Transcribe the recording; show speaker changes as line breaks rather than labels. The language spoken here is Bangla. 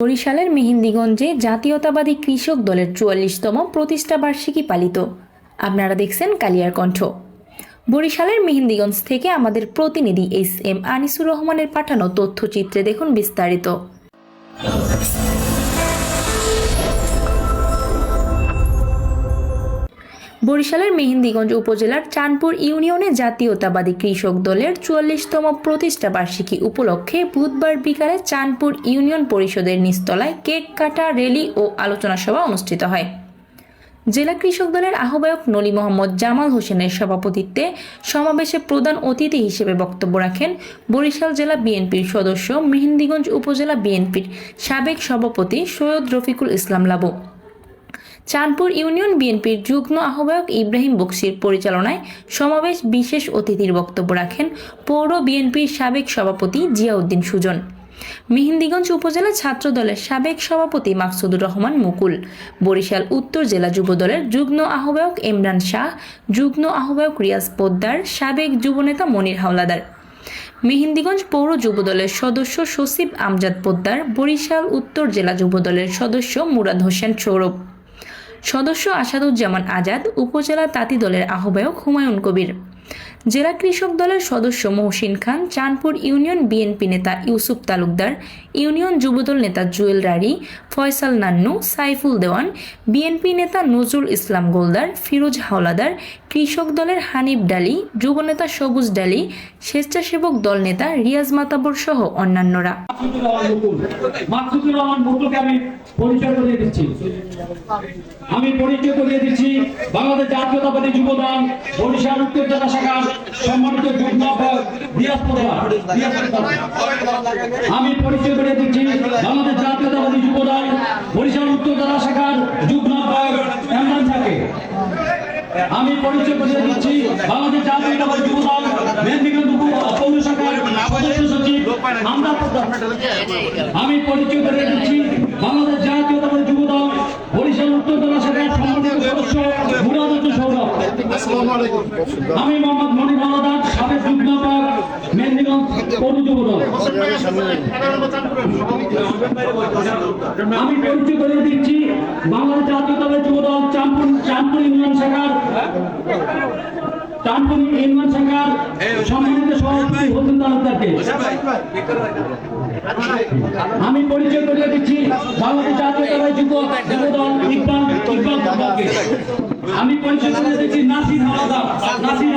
বরিশালের মেহেন্দিগঞ্জে জাতীয়তাবাদী কৃষক দলের চুয়াল্লিশতম প্রতিষ্ঠা বার্ষিকী পালিত। আপনারা দেখছেন কালিয়ার কণ্ঠ। বরিশালের মেহেন্দিগঞ্জ থেকে আমাদের প্রতিনিধি এস এম আনিসুর রহমানের পাঠানো তথ্যচিত্রে দেখুন বিস্তারিত। বরিশালের মেহেন্দিগঞ্জ উপজেলার চাঁদপুর ইউনিয়নে জাতীয়তাবাদী কৃষক দলের চুয়াল্লিশতম প্রতিষ্ঠা বার্ষিকী উপলক্ষে বুধবার বিকালে চাঁদপুর ইউনিয়ন পরিষদের নিচতলায় কেক কাটা র্যালি ও আলোচনা সভা অনুষ্ঠিত হয়। জেলা কৃষক দলের আহ্বায়ক নলি মোহাম্মদ জামাল হোসেনের সভাপতিত্বে সমাবেশে প্রধান অতিথি হিসেবে বক্তব্য রাখেন বরিশাল জেলা বিএনপির সদস্য মেহেন্দিগঞ্জ উপজেলা বিএনপির সাবেক সভাপতি সৈয়দ রফিকুল ইসলাম লাবু। চাঁদপুর ইউনিয়ন বিএনপির যুগ্ম আহ্বায়ক ইব্রাহিম বক্সির পরিচালনায় সমাবেশ বিশেষ অতিথির বক্তব্য রাখেন পৌর বিএনপির সাবেক সভাপতি জিয়াউদ্দিন সুজন। মেহেন্দিগঞ্জ উপজেলা ছাত্র দলের সাবেক সভাপতি মাকসুদুর রহমান মুকুল। বরিশাল উত্তর জেলা যুবদলের যুগ্ম আহ্বায়ক ইমরান শাহ, যুগ্ম আহ্বায়ক রিয়াজ পোদ্দার, সাবেক যুবনেতা মনির হাওলাদার। মেহেন্দিগঞ্জ পৌর যুবদলের সদস্য সচিব আমজাদ পোদ্দার, বরিশাল উত্তর জেলা যুবদলের সদস্য মুরাদ হোসেন সৌরভ। সদস্য আসাদুজ্জামান আজাদ উপজেলা তাঁতি দলের আহ্বায়ক হুমায়ুন কবির। জেলা কৃষক দলের সদস্য মহসিন খান, চাঁদপুর ইউনিয়ন বিএনপি নেতা ইউসুফ তালুকদার, ইউনিয়ন যুবদল নেতা জুয়েল রাড়ি ফয়সাল নান্নু, সাইফুল দেওয়ান, বিএনপি নেতা নজরুল ইসলাম গোলদার, ফিরোজ হাওলাদার, কৃষক দলের হানিফ ডালি যুবনেতা সবুজ ডালি, স্বেচ্ছাসেবক দল নেতা রিয়াজ মাতাবর সহ অন্যান্যরা।
আমি পরিচয় করিয়ে দিচ্ছি বাংলাদেশ জাতীয়তাবাদী যুব দল, বরিশাল উত্তর জেলা শাখার আমি পরিচয় করিয়ে দিচ্ছি বাংলাদেশ জাতীয়তাবাদী যুব দল, বরিশাল উত্তর জেলা শাখার যুগ্ম শাহকে আমি পরিচয় করিয়ে দিচ্ছি বাংলাদেশ জাতীয়তাবাদী যুব দল পৌর শাখার সদস্য সচিব আমরা আমি পরিচয় করিয়ে দিচ্ছি বাংলাদেশ জাতীয়তাবাদী যুব দল, বরিশাল উত্তর জেলা শাখার সম্মানিত সদস্য আমি মোহাম্মদ সাবেক আমি পরিচয় করে দিচ্ছি বাংলাদেশ জাতীয় যুব দল চাঁদপুর চাঁদপুর ইউনিয়ন শাখার চাঁদপুর ইউনিয়ন শাখার সম্মানিত সভাপতি তালুকদারকে আমি পরিচয় করিয়ে দিচ্ছি বাংলাদেশ জাতীয়তাবাদী যুব যুবদল ইকবাল ইকবাল আমি পরিচয় করিয়ে দিচ্ছি নাসির নাসির